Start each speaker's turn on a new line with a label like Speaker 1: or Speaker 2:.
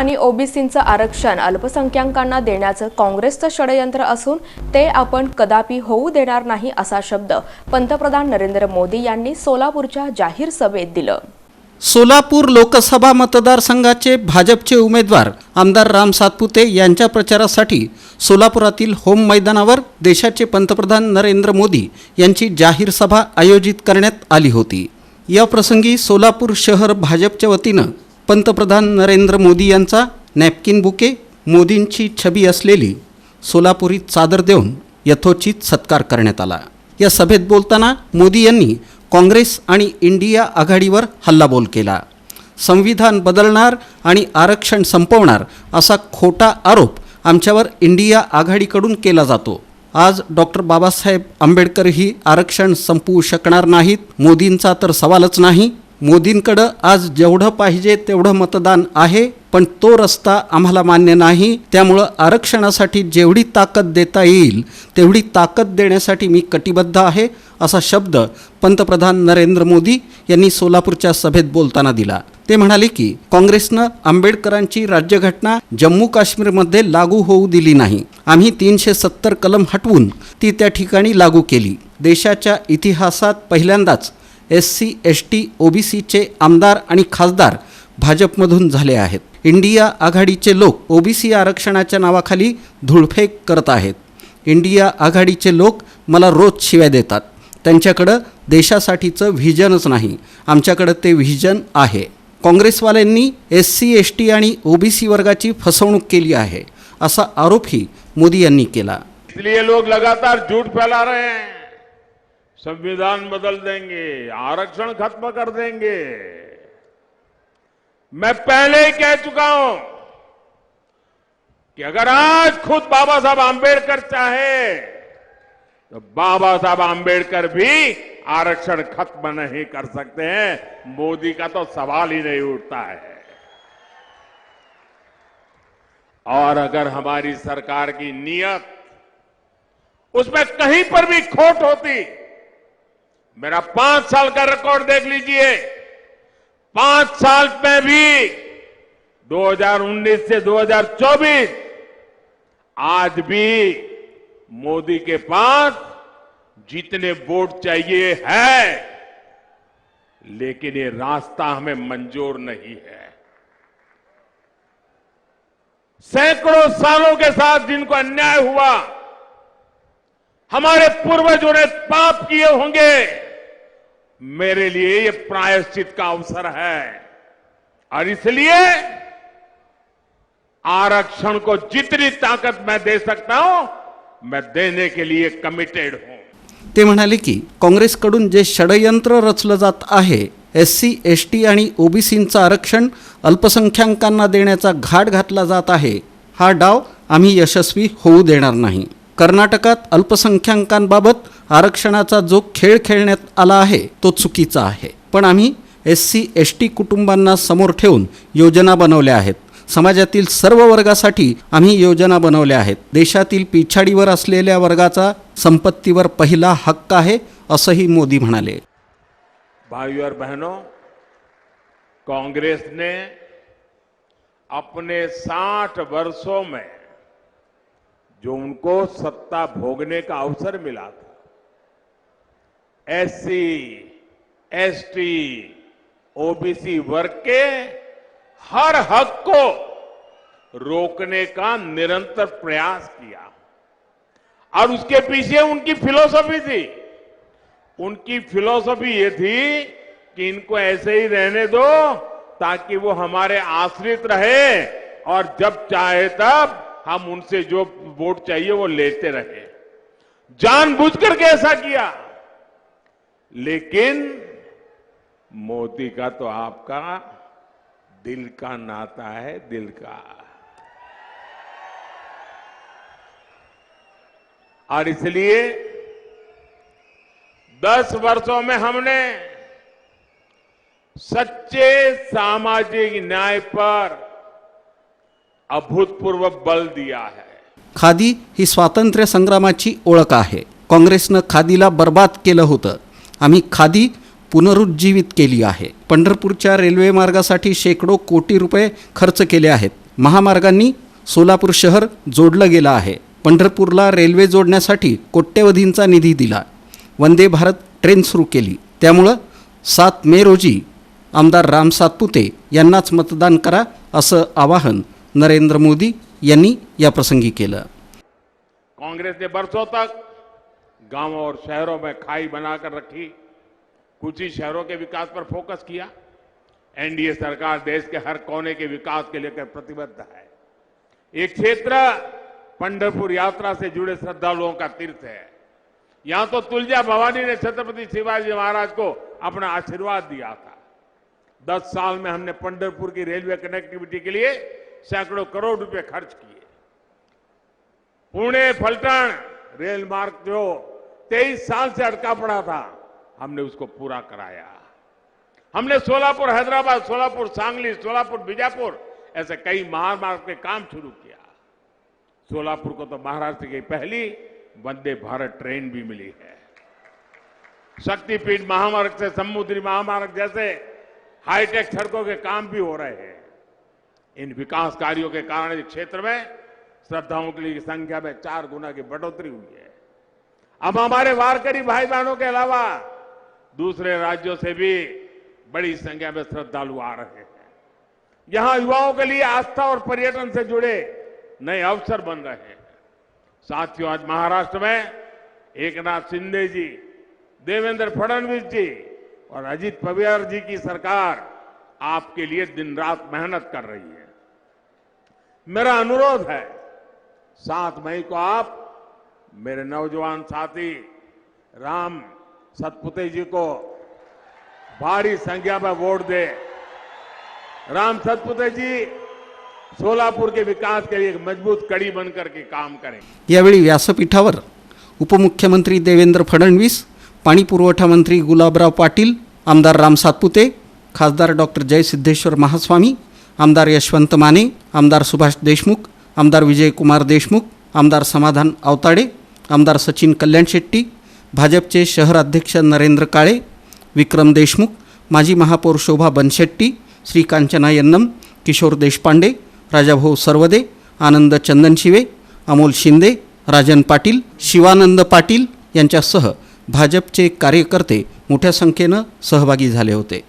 Speaker 1: आणि ओबीसींचं आरक्षण अल्पसंख्याकांना देण्याचं काँग्रेसचं षडयंत्र असून ते आपण कदापि होऊ देणार नाही असा शब्द पंतप्रधान नरेंद्र मोदी यांनी सोलापूरच्या जाहीर सभेत दिलं.
Speaker 2: सोलापूर लोकसभा मतदारसंघाचे भाजपचे उमेदवार आमदार राम सातपुते यांच्या प्रचारासाठी सोलापुरातील होम मैदानावर देशाचे पंतप्रधान नरेंद्र मोदी यांची जाहीर सभा आयोजित करण्यात आली होती. या प्रसंगी सोलापूर शहर भाजपच्या वतीनं पंतप्रधान नरेंद्र मोदी यांचा नॅपकिन बुके मोदींची छबी असलेली सोलापुरी चादर देऊन यथोचित सत्कार करण्यात आला. या सभेत बोलताना मोदी यांनी काँग्रेस आणि इंडिया आघाडीवर हल्लाबोल केला. संविधान बदलणार आणि आरक्षण संपवणार असा खोटा आरोप आमच्यावर इंडिया आघाडीकडून केला जातो. आज डॉक्टर बाबासाहेब आंबेडकरही आरक्षण संपवू शकणार नाहीत मोदींचा तर सवालच नाही. मोदींकडं आज जेवढं पाहिजे तेवढं मतदान आहे पण तो रस्ता आम्हाला मान्य नाही. त्यामुळं आरक्षणासाठी जेवढी ताकद देता येईल तेवढी ताकद देण्यासाठी मी कटिबद्ध आहे असा शब्द पंतप्रधान नरेंद्र मोदी यांनी सोलापूरच्या सभेत बोलताना दिला. ते म्हणाले की काँग्रेसनं आंबेडकरांची राज्यघटना जम्मू काश्मीरमध्ये लागू होऊ दिली नाही. आम्ही तीनशे सत्तर कलम हटवून ती त्या ठिकाणी लागू केली. देशाच्या इतिहासात पहिल्यांदाच एस सी एस टी ओबीसीचे आमदार आणि खासदार भाजपमधून झाले आहेत. इंडिया आघाडीचे लोक ओबीसी आरक्षणाच्या नावाखाली धुळफेक करत आहेत. इंडिया आघाडीचे लोक मला रोज शिव्या देतात. त्यांच्याकडं देशासाठीचं व्हिजनच नाही. आमच्याकडं ते व्हिजन आहे. काँग्रेसवाल्यांनी एस सी एस टी आणि ओबीसी वर्गाची फसवणूक केली आहे असा आरोपही मोदी यांनी केला.
Speaker 3: इसलिए लोग लगातार झूठ फैला रहे हैं। संविधान बदल देंगे, आरक्षण खत्म कर देंगे। मैं पहले ही कह चुका हूँ कि अगर आज खुद बाबा साहब आंबेडकर चाहे तो बाबा साहब आंबेडकर भी आरक्षण खत्म नहीं कर सकते हैं। मोदी का तो सवाल ही नहीं उठता है। और अगर हमारी सरकार की नीयत उसमें कहीं पर भी खोट होती मेरा पाँच साल का रिकॉर्ड देख लीजिए। पाँच साल में भी 2019 से 2024 आज भी मोदी के पास जितने वोट चाहिए है, लेकिन ये रास्ता हमें मंजूर नहीं है। सैकड़ों सालों के साथ जिनको अन्याय हुआ हमारे पूर्वजों ने पाप किए होंगे। मेरे लिए ये प्रायश्चित का अवसर है। और इसलिए आरक्षण को जितनी ताकत मैं दे सकता हूं मैं देने के लिए कमिटेड हूं।
Speaker 2: ते म्हणाले की काँग्रेसकडून जे षडयंत्र रचलं जात आहे एस सी एस टी आणि ओबीसींचं आरक्षण अल्पसंख्याकांना देण्याचा घाट घातला जात आहे. हा डाव आम्ही यशस्वी होऊ देणार नाही. कर्नाटकात अल्पसंख्याकांबाबत आरक्षणाचा जो खेळ खेळण्यात आला आहे तो चुकीचा आहे. पण आम्ही एस सी एस टी कुटुंबांना समोर ठेवून योजना बनवल्या आहेत. समाजातील सर्व वर्गासाठी आम्ही योजना बनवल्या आहेत. देशातील पिछाडीवर असलेल्या वर्गाचा संपत्तीवर पहिला हक्क आहे असंही मोदी म्हणाले.
Speaker 3: भाई और बहनों कांग्रेस ने अपने साठ वर्षों में जो उनको सत्ता भोगने का अवसर मिला था। एससी, एसटी, ओबीसी वर्ग के हर हक को रोकने का निरंतर प्रयास किया। और उसके पीछे उनकी फिलॉसफी थी। उनकी फिलॉसफी ये थी कि इनको ऐसे ही रहने दो ताकि वो हमारे आश्रित रहे और जब चाहे तब हम उनसे जो वोट चाहिए वो लेते रहे। जानबूझ करके ऐसा किया। लेकिन मोदी का तो आपका दिल का नाता है, दिल का। और इसलिए दस वर्षों में हमने सच्चे सामाजिक न्याय पर अभूतपूर्व बल दिया है।
Speaker 2: खादी ही स्वातंत्र्य संग्रामाची ओळख आहे. काँग्रेसनं खादीला बर्बाद केलं होतं. आम्ही खादी पुनरुज्जीवित केली आहे. पंढरपूरच्या रेल्वे मार्गासाठी शेकडो कोटी रुपये खर्च केले आहेत. महामार्गांनी सोलापूर शहर जोडलं गेलं आहे. पंढरपूरला रेल्वे जोडण्यासाठी कोट्यवधींचा निधी दिला. वंदे भारत ट्रेन सुरू केली. त्यामुळं सात मे रोजी आमदार राम सातपुते यांनाच मतदान करा असं आवाहन नरेंद्र मोदी यांनी याप्रसंगी केलं.
Speaker 3: कांग्रेस ने बरसों तक गाँवों और शहरों में खाई बनाकर रखी, कुछ ही शहरों के विकास पर फोकस किया। एनडीए सरकार देश के हर कोने के विकास के लेकर प्रतिबद्ध है। एक क्षेत्र पंढरपुर यात्रा से जुड़े श्रद्धालुओं का तीर्थ है। यहाँ तो तुलजा भवानी ने छत्रपति शिवाजी महाराज को अपना आशीर्वाद दिया था। दस साल में हमने पंढरपुर की रेलवे कनेक्टिविटी के लिए सैकड़ों करोड़ रुपए खर्च किए। पुणे फलटण रेल मार्ग जो तेईस साल से अटका पड़ा था, हमने उसको पूरा कराया। हमने सोलापुर हैदराबाद, सोलापुर सांगली, सोलापुर बीजापुर ऐसे कई महामार्ग के काम शुरू किया। सोलापुर को तो महाराष्ट्र की पहली वंदे भारत ट्रेन भी मिली है। शक्तिपीठ महामार्ग से, समुद्री महामार्ग जैसे हाईटेक सड़कों के काम भी हो रहे हैं। इन विकास कार्यों के कारण इस क्षेत्र में श्रद्धाओं के लिए संख्या में चार गुना की बढ़ोतरी हुई है। अब हमारे वारकरी भाई बहनों के अलावा दूसरे राज्यों से भी बड़ी संख्या में श्रद्धालु आ रहे हैं। यहाँ युवाओं के लिए आस्था और पर्यटन से जुड़े नए अवसर बन रहे हैं। साथियों, आज महाराष्ट्र में एक नाथ शिंदे जी, देवेंद्र फडणवीस जी और अजीत पवार जी की सरकार आपके लिए दिन रात मेहनत कर रही है। मेरा अनुरोध है, सात मई को आप मेरे नौजवान साथी राम सतपुते जी को भारी संख्या में वोट दे। राम सतपुते जी सोलापुर के विकास के लिए एक मज़बूत कड़ी बनकर के काम करें।
Speaker 2: यावेळी व्यासपीठावर उपमुख्यमंत्री देवेंद्र फडणवीस पाणीपुरवठा मंत्री गुलाबराव पाटील, आमदार राम सातपुते खासदार डॉक्टर जयसिद्धेश्वर महास्वामी आमदार यशवंत माने आमदार सुभाष देशमुख आमदार विजयकुमार देशमुख आमदार समाधान आवताडे आमदार सचिन कल्याण शेट्टी भाजपचे शहर अध्यक्ष नरेंद्र काळे विक्रम देशमुख माजी महापौर शोभा बनशेट्टी श्रीकांचना यन्नम किशोर देशपांडे राजाभाऊ सर्वदे आनंद चंदनशिवे अमोल शिंदे राजन पाटील शिवानंद पाटील यांच्यासह भाजपचे कार्यकर्ते मोठ्या संख्येनं सहभागी झाले होते.